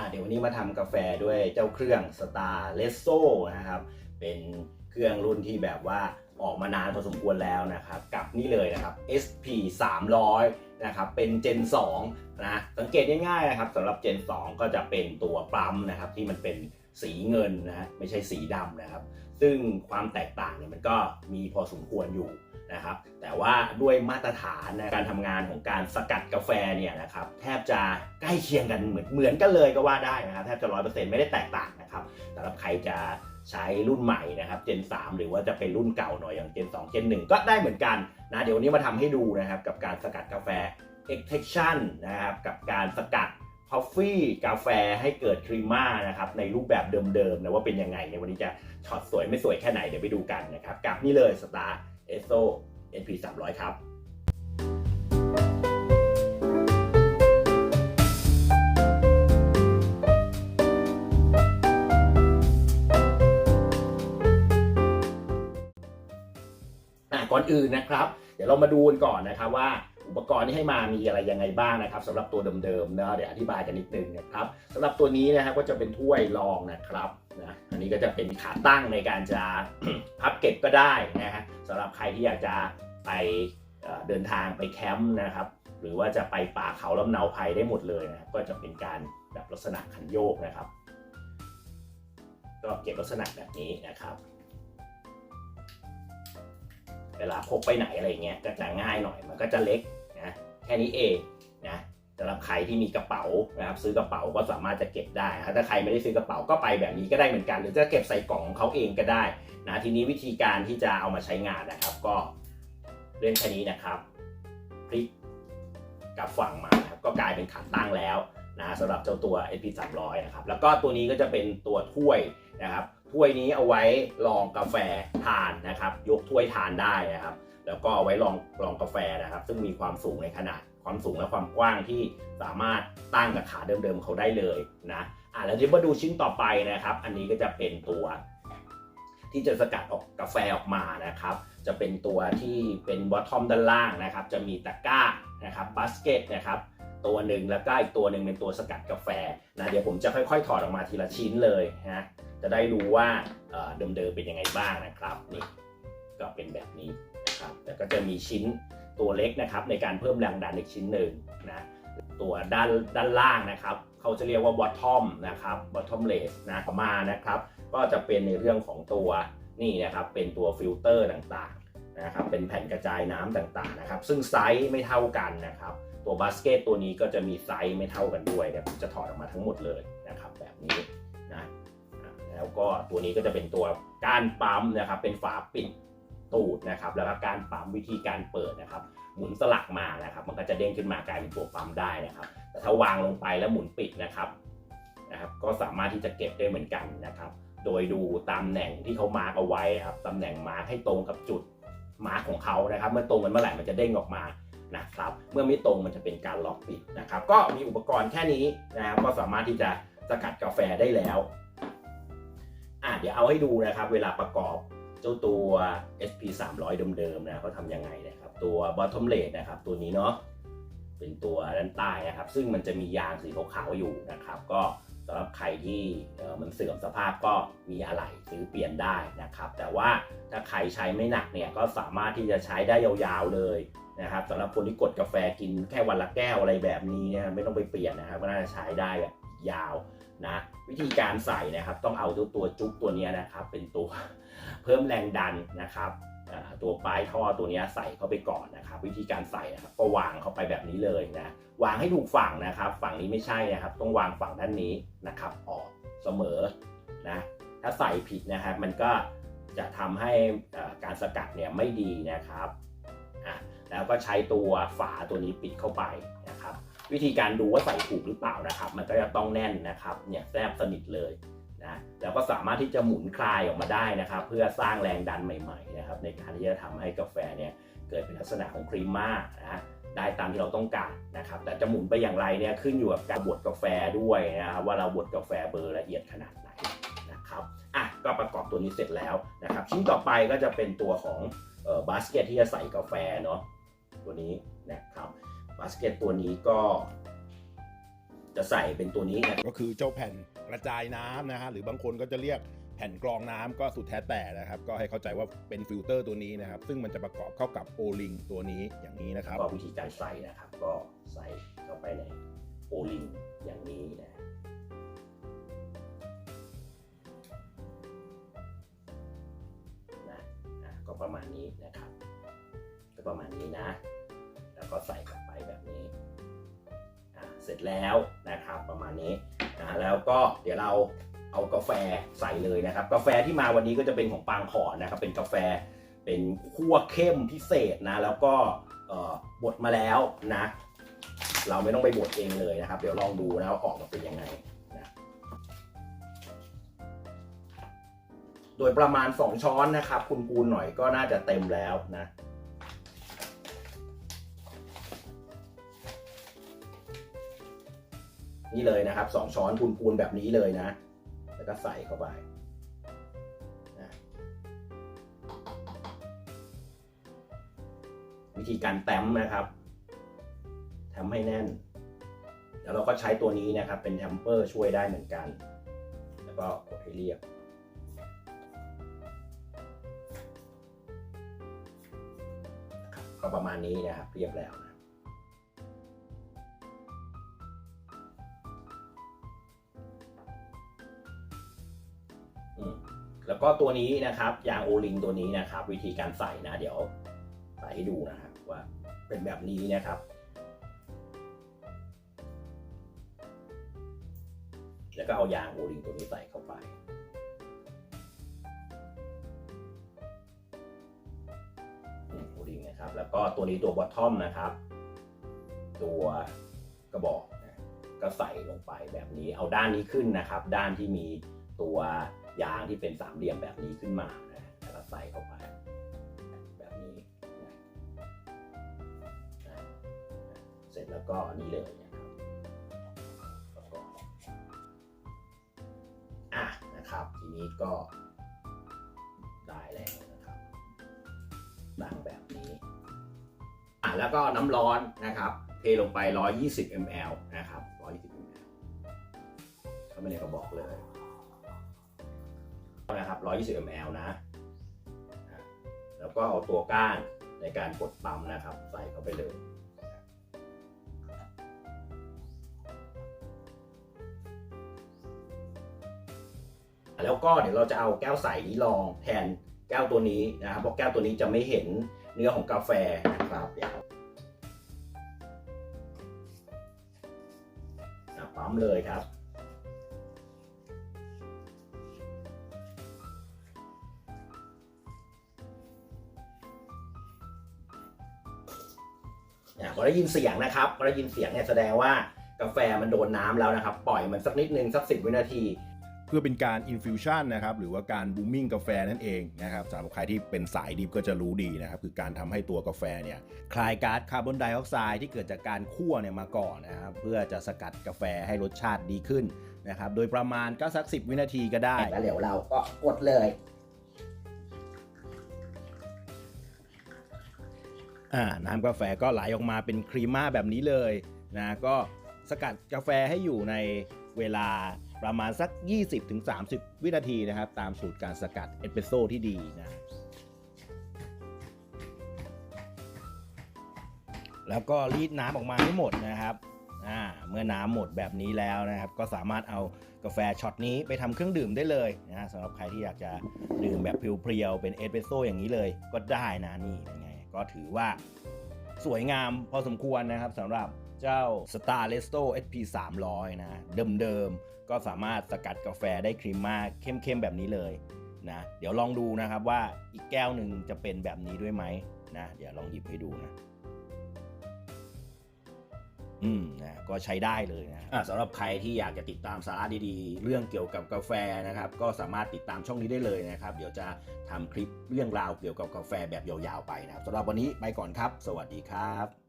อ่าเดี๋ยววันนี้มาทำกาแฟด้วยเจ้าเครื่อง Star เลโซนะครับ เป็นเครื่องรุ่นที่แบบว่าออกมานานพอสมควรแล้วนะครับ กับนี่เลยนะครับ SP 300นะครับ เป็น Gen 2นะ สังเกตง่ายๆนะครับสำหรับ Gen 2ก็จะเป็นตัวปั๊มนะครับที่มันเป็น สีเงินนะฮะไม่ใช่สีดำนะครับ ซึ่งความแตกต่างเนี่ยมันก็มีพอสมควรอยู่นะครับ แต่ว่าด้วยมาตรฐานในการทำงานของการสกัดกาแฟเนี่ยนะครับแทบจะใกล้เคียงกันเหมือนเหมือนกันเลยก็ว่าได้นะครับแทบจะร้อยเปอร์เซ็นต์ไม่ได้แตกต่างนะครับสำหรับใครจะใช้รุ่นใหม่นะครับ Gen 3หรือว่าจะเป็นรุ่นเก่าหน่อยอย่าง Gen 2 Gen 1ก็ได้เหมือนกันนะเดี๋ยววันนี้มาทำให้ดูนะครับกับการสกัดกาแฟ extraction นะครับกับการสกัด c o f ฟ e กาแฟให้เกิดครีม่านะครับในรูปแบบเดิมๆนะว่าเป็นยังไงในยวันนี้จะช็อตสวยไม่สวยแค่ไหนเดี๋ยวไปดูกันนะครับกับนี่เลย Star e s o SP 300 ครับก่อนอื่นนะครับ เดี๋ยวเรามาดูกันก่อนนะครับว่า อุปกรณ์ที่ให้มามีอะไรยังไงบ้างนะครับสำหรับตัวเดิมๆนะเดี๋ยวอธิบายกันนิดนึงนะครับสำหรับตัวนี้นะครับก็จะเป็นถ้วยรองนะครับนะอันนี้ก็จะเป็นขาตั้งในการจะพับเก็บก็ได้นะฮะสำหรับใครที่อยากจะไปเดินทางไปแคมป์นะครับหรือว่าจะไปป่าเขาลำเนาภัยได้หมดเลยนะครับก็จะเป็นการแบบลักษณะคันโยกนะครับ ก็เก็บลักษณะแบบนี้นะครับ เวลาพกไปไหนอะไรเงี้ยก็จะง่ายหน่อยมันก็จะเล็ก นะแค่นี้เองนะสำหรับใครที่มีกระเป๋านะครับซื้อกระเป๋าก็สามารถจะเก็บได้ถ้าใครไม่ได้ซื้อกระเป๋าก็ไปแบบนี้ก็ได้เหมือนกัน หรือจะเก็บใส่กล่องของเขาเองก็ได้นะทีนี้วิธีการที่จะเอามาใช้งานนะครับ ก็เรื่องแค่นี้นะครับพลิกกลับฝั่งมาครับก็กลายเป็นขาตั้งแล้วนะสำหรับเจ้าตัว SP 300นะครับแล้วก็ตัวนี้ก็จะเป็นตัวถ้วยนะครับถ้วยนี้เอาไว้รองกาแฟทานนะครับ ยกถ้วยทานได้นะครับ แล้วก็เอาไว้รองรองกาแฟนะครับ ซึ่งมีความสูงในขนาดความสูงและความกว้างที่สามารถตั้งกับขาเดิมๆเขาได้เลยนะอะแล้วเดี๋ยวมาดูชิ้นต่อไปนะครับ อันนี้ก็จะเป็นตัว ที่จะสกัดออกกาแฟออกมานะครับ จะเป็นตัวที่เป็นบอททอมด้านล่างนะครับ จะมีตะกร้านะครับบาสเกตนะครับตัวหนึ่งแล้วก็อีกตัวหนึ่งเป็นตัวสกัดกาแฟนะเดี๋ยวผมจะค่อยๆ ถอดออกมาทีละชิ้นเลยนะจะได้รู้ว่าเเดิมๆเป็นยังไงบ้างนะครับนี่ก็เป็นแบบนี้ นะครับแต่ก็จะมีชิ้นตัวเล็กนะครับในการเพิ่มแรงดันอีกชิ้นหนึ่งนะตัวด้านด้านล่างนะครับเขาจะเรียกว่า bottom นะครับ bottom lace นะต่อมานะครับ ก็จะเป็นในเรื่องของตัวนี่นะครับเป็นตัวฟิลเตอร์ต่างๆนะครับเป็นแผ่นกระจายน้ำต่างๆนะครับ ซึ่งไซส์ไม่เท่ากันนะครับ ตัวบาสเกตตัวนี้ก็จะมีไซส์ไม่เท่ากันด้วยเดี๋ยวผมจะถอดออกมาทั้งหมดเลยนะครับแบบนี้นะแล้วก็ตัวนี้ก็จะเป็นตัวก้านปั๊มนะครับเป็นฝาปิด ตูดนะครับแล้วก็กานปั๊มวิธีการเปิดนะครับ หมุนสลักมานะครับ มันก็จะเด้งขึ้นมากลายเป็นตัวปั๊มได้นะครับ แต่ถ้าวางลงไปแล้วหมุนปิดนะครับนะครับก็สามารถที่จะเก็บได้เหมือนกันนะครับ โดยดูตำแหน่งที่เขามาร์กเอาไว้นะครับตำแหน่งมาร์กให้ตรงกับจุดมาร์กของเขานะครับ เมื่อตรงกันเมื่อไหร่มันจะเด้งออกมานะครับ เมื่อไม่ตรงมันจะเป็นการล็อกปิดนะครับ ก็มีอุปกรณ์แค่นี้นะครับก็สามารถที่จะสกัดกาแฟได้แล้วอะเดี๋ยวเอาให้ดูนะครับ เวลาประกอบ เจ้าตัว SP 300เดิมๆนะเขาทำยังไงนะครับตัว bottom lid นะครับตัวนี้เนาะเป็นตัวด้านใต้นะครับ ซึ่งมันจะมียางสีขาวๆอยู่นะครับ ก็สำหรับใครที่มันเสื่อมสภาพก็มีอะไหล่ซื้อเปลี่ยนได้นะครับ แต่ว่าถ้าใครใช้ไม่หนักเนี่ยก็สามารถที่จะใช้ได้ยาวๆเลยนะครับสำหรับคนที่กดกาแฟกินแค่วันละแก้วอะไรแบบนี้เนี่ยไม่ต้องไปเปลี่ยนนะครับก็น่าจะใช้ได้แบบยาว นะวิธีการใส่นะครับต้องเอาตัวตัวจุ๊บตัวนี้นะครับ เป็นตัวเพิ่มแรงดันนะครับตัวปลายท่อตัวนี้ใส่เข้าไปก่อนนะครับ วิธีการใส่นะครับก็วางเข้าไปแบบนี้เลยนะวางให้ถูกฝั่งนะครับ ฝั่งนี้ไม่ใช่นะครับ ต้องวางฝั่งด้านนี้นะครับ ออกเสมอนะถ้าใส่ผิดนะครับมันก็จะทำให้การสกัดเนี่ยไม่ดีนะครับอะแล้วก็ใช้ตัวฝาตัวนี้ปิดเข้าไปนะครับ วิธีการดูว่าใส่ถูกหรือเปล่านะครับ มันก็จะต้องแน่นนะครับเนี่ยแทบสนิทเลยนะแล้วก็สามารถที่จะหมุนคลายออกมาได้นะครับ เพื่อสร้างแรงดันใหม่ๆนะครับในการที่จะทำให้กาแฟเนี่ยเกิดเป็นลักษณะของครีมม่านะได้ตามที่เราต้องการนะครับ แต่จะหมุนไปอย่างไรเนี่ยขึ้นอยู่กับการบดกาแฟด้วยนะครับว่าเราบดกาแฟเบอร์ละเอียดขนาดไหนนะครับอะก็ประกอบตัวนี้เสร็จแล้วนะครับ ชิ้นต่อไปก็จะเป็นตัวของบาสเกตที่จะใส่กาแฟเนาะตัวนี้นะครับ บาสเกตตัวนี้ก็จะใส่เป็นตัวนี้นะก็คือเจ้าแผ่นกระจายน้ำนะฮะหรือบางคนก็จะเรียกแผ่นกรองน้ำก็สุดแท้แต่นะครับ ก็ให้เข้าใจว่าเป็นฟิลเตอร์ตัวนี้นะครับ ซึ่งมันจะประกอบเข้ากับโอลิงตัวนี้อย่างนี้นะครับก็วิธีการใส่นะครับ ก็ใส่เข้าไปในโอลิงอย่างนี้นะนะอะก็ประมาณนี้นะครับ ก็ประมาณนี้นะ แล้วก็ใส่กลับไปแบบนี้อะเส ร็จแล้วนะครับประมาณนี้นะแล้วก็เดี๋ยวเราเอากาแฟใส่เลยนะครับ กาแฟที่มาวันนี้ก็จะเป็นของปางขอนนะครับเป็นกาแฟเป็นคั่วเข้มพิเศษนะแล้วก็เอ่อบดมาแล้วนะ เราไม่ต้องไปบดเองเลยนะครับ เดี๋ยวลองดูนะว่าออกมาเป็นยังไงนะโดยประมาณ 2 ช้อนนะครับ คุณปูนหน่อยก็น่าจะเต็มแล้วนะ นี่เลยนะครับสองช้อนพูนๆแบบนี้เลยนะ แล้วก็ใส่เข้าไปวิธีการแต้มนะครับทำให้แน่น แล้วเราก็ใช้ตัวนี้นะครับ เป็นแทมเปอร์ช่วยได้เหมือนกัน แล้วก็กดให้เรียบนะครับก็ประมาณนี้นะครับเรียบแล้วนะ ก็ตัวนี้นะครับยางโอลิงตัวนี้นะครับ วิธีการใส่นะเดี๋ยวใส่ให้ดูนะครับว่าเป็นแบบนี้นะครับ แล้วก็เอายางโอลิงตัวนี้ใส่เข้าไปโอลิงนะครับ แล้วก็ตัวนี้ตัวบอททอมนะครับ ตัวกระบอกนะก็ใส่ลงไปแบบนี้ เอาด้านนี้ขึ้นนะครับ ด้านที่มีตัว ยางที่เป็นสามเหลี่ยมแบบนี้ขึ้นมานะแล้วก็ใส่เข้าไปแบบนี้นะเสร็จแล้วก็นี่เลยนะครับอะนะครับ ทีนี้ก็ได้แล้วนะครับดังแบบนี้อะแล้วก็น้ำร้อนนะครับเทลงไป 120 ml นะครับ 120 ml เข้าไปในกระบอกเลย นะครับ 120 ml นะ แล้วก็เอาตัวก้านในการกดปั๊มนะครับ ใส่เข้าไปเลยแล้วก็เดี๋ยวเราจะเอาแก้วใสนี้ลองแทนแก้วตัวนี้นะครับเพราะแก้วตัวนี้จะไม่เห็นเนื้อของกาแฟนะครับเดี๋ยวปั๊มเลยครับ พอได้ยินเสียงนะครับพอได้ยินเสียงเนี่ยแสดงว่ากาแฟมันโดนน้ำแล้วนะครับ ปล่อยมันสักนิดนึงสักสิบวินาที เพื่อเป็นการอินฟิวชันนะครับหรือว่าการบูมมิ่งกาแฟนั่นเองนะครับสำหรับใครที่เป็นสายดิฟก็จะรู้ดีนะครับ คือการทำให้ตัวกาแฟเนี่ยคลายก๊าซคาร์บอนไดออกไซด์ที่เกิดจากการคั่วเนี่ยมาก่อนนะครับเพื่อจะสกัดกาแฟให้รสชาติดีขึ้นนะครับโดยประมาณก็สัก 10 วินาทีก็ได้แล้วเดี๋ยวเราก็กดเลย อ่าน้ำกาแฟก็ไหลออกมาเป็นครีมม่าแบบนี้เลยนะก็สกัดกาแฟให้อยู่ในเวลาประมาณสัก 20-30 วินาทีนะครับ ตามสูตรการสกัดเอสเปรสโซ่ที่ดีนะ แล้วก็รีดน้ำออกมาให้หมดนะครับเมื่อน้ำหมดแบบนี้แล้วนะครับ ก็สามารถเอากาแฟช็อตนี้ไปทำเครื่องดื่มได้เลยนะสำหรับใครที่อยากจะดื่มแบบเพียวๆเป็นเอสเปรสโซ่อย่างนี้เลยก็ได้นะนี่เป็นไง ก็ถือว่าสวยงามพอสมควรนะครับสำหรับเจ้า Star r e s t o SP 300นะเดิมๆ ก็สามารถสกัดกาแฟได้ครีมมากเข้มๆ แบบนี้เลยนะเดี๋ยวลองดูนะครับว่าอีกแก้วหนึ่งจะเป็นแบบนี้ด้วยไหมนะเดี๋ยวลองหยิบให้ดูนะ อืมนะก็ใช้ได้เลยนะะสำหรับใครที่อยากจะติดตามสาระดีๆ เรื่องเกี่ยวกับกาแฟนะครับ ก็สามารถติดตามช่องนี้ได้เลยนะครับ เดี๋ยวจะทำคลิปเรื่องราวเกี่ยวกับกาแฟแบบยาวๆไปนะครับสำหรับวันนี้ไปก่อนครับ สวัสดีครับ